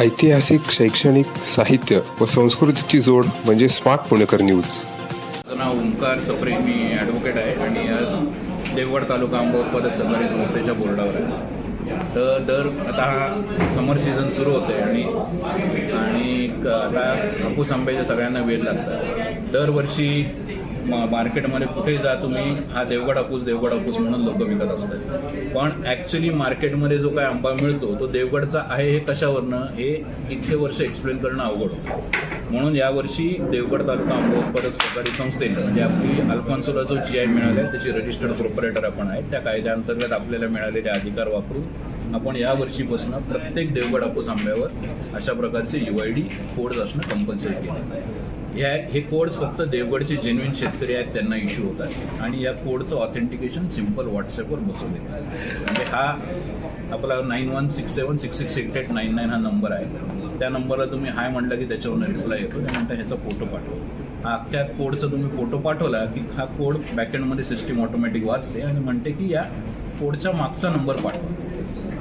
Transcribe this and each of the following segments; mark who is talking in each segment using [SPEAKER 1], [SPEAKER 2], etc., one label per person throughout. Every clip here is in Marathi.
[SPEAKER 1] ऐतिहासिक शैक्षणिक साहित्य व संस्कृतीची जोड म्हणजे स्मार्ट पुणेकर न्यूज.
[SPEAKER 2] नाव ओंकार सप्रे मी ॲडव्होकेट आहे आणि देवगड तालुका आंबा उत्पादक सहकारी संस्थेच्या बोर्डावर आहे. तर दर आता हा समर सीझन सुरू होते आणि आणि आता हापूस आंब्याच्या सगळ्यांना वेळ लागतात दरवर्षी मार्केटमध्ये कुठे जा तुम्ही हा देवगड हापूस देवगड हापूस म्हणून लोक विकत असतात. पण ॲक्च्युली मार्केटमध्ये जो काय आंबा मिळतो तो देवगडचा आहे हे कशावरनं? हे इतके वर्ष एक्सप्लेन करणं अवघड होतं. म्हणून यावर्षी देवगड तालुका आंबा उत्पादक सहकारी संस्थेनं म्हणजे आपली अल्फॉन्सोला जो जी आय मिळाला आहे त्याची रजिस्टर्ड प्रोपरेटर आपण आहे त्या कायद्याअंतर्गत आपल्याला मिळालेले अधिकार वापरून आपण या वर्षीपासून प्रत्येक देवगडापूस आंब्यावर अशा प्रकारचे यू आय डी कोड्स असणं कंपल्सरी केले या हे कोड्स फक्त देवगडचे जेन्युन शेतकरी आहेत त्यांना इश्यू होतात. आणि या कोडचं ऑथेंटिकेशन सिंपल व्हॉट्सअपवर बसवले म्हणजे हा आपला nine one six seven six six eight eight nine nine हा नंबर आहे. त्या नंबरला तुम्ही हाय म्हटलं की त्याच्यावरून रिप्लाय येतो. म्हणता ह्याचा फोटो पाठवा. हा अख्ख्या कोडचा तुम्ही फोटो पाठवला की हा कोड बॅकेंडमध्ये सिस्टीम ऑटोमॅटिक वाचते आणि म्हणते की या कोडच्या मागचा नंबर पाठवा.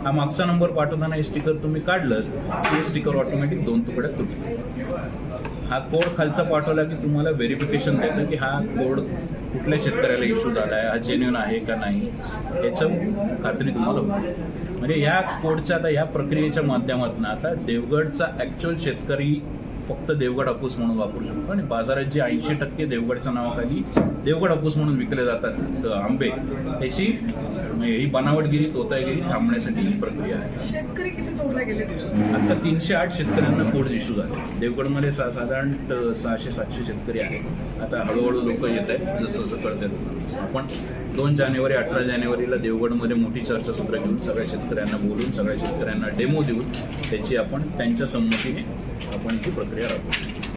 [SPEAKER 2] हा मागचा नंबर पाठवताना हे स्टिकर तुम्ही काढलं ते हे स्टिकर ऑटोमॅटिक दोन तुकड्यात तुटते हा कोड खालचा पाठवला की तुम्हाला व्हेरिफिकेशन देतं की हा कोड कुठल्या शेतकऱ्याला इश्यू झाला आहे हा जेन्युन आहे का नाही याचं खात्री तुम्हाला होईल. म्हणजे या कोडच्या आता या प्रक्रियेच्या माध्यमातून आता देवगडचा ॲक्च्युअल शेतकरी फक्त देवगड हापूस म्हणून वापरू शकतो आणि बाजारात जे ऐंशी टक्के देवगडच्या नावाखाली देवगड हापूस म्हणून विकले जातात आंबे त्याची ही बनावटगिरी तोतागिरी थांबण्यासाठी ही प्रक्रिया आहे.
[SPEAKER 3] शेतकरी किती जोडले गेले
[SPEAKER 2] आता तीनशे आठ शेतकऱ्यांना कोड इश्यू झाले. देवगडमध्ये सा साधारण सहाशे सातशे शेतकरी आहेत. आता हळूहळू लोक येत आहेत जसं जसं कळतात आपण दोन जानेवारी अठरा जानेवारीला देवगडमध्ये मोठी चर्चासत्र घेऊन सगळ्या शेतकऱ्यांना बोलून सगळ्या शेतकऱ्यांना डेमो देऊन त्याची आपण त्यांच्या संमतीने आपण ही प्रक्रिया राबवू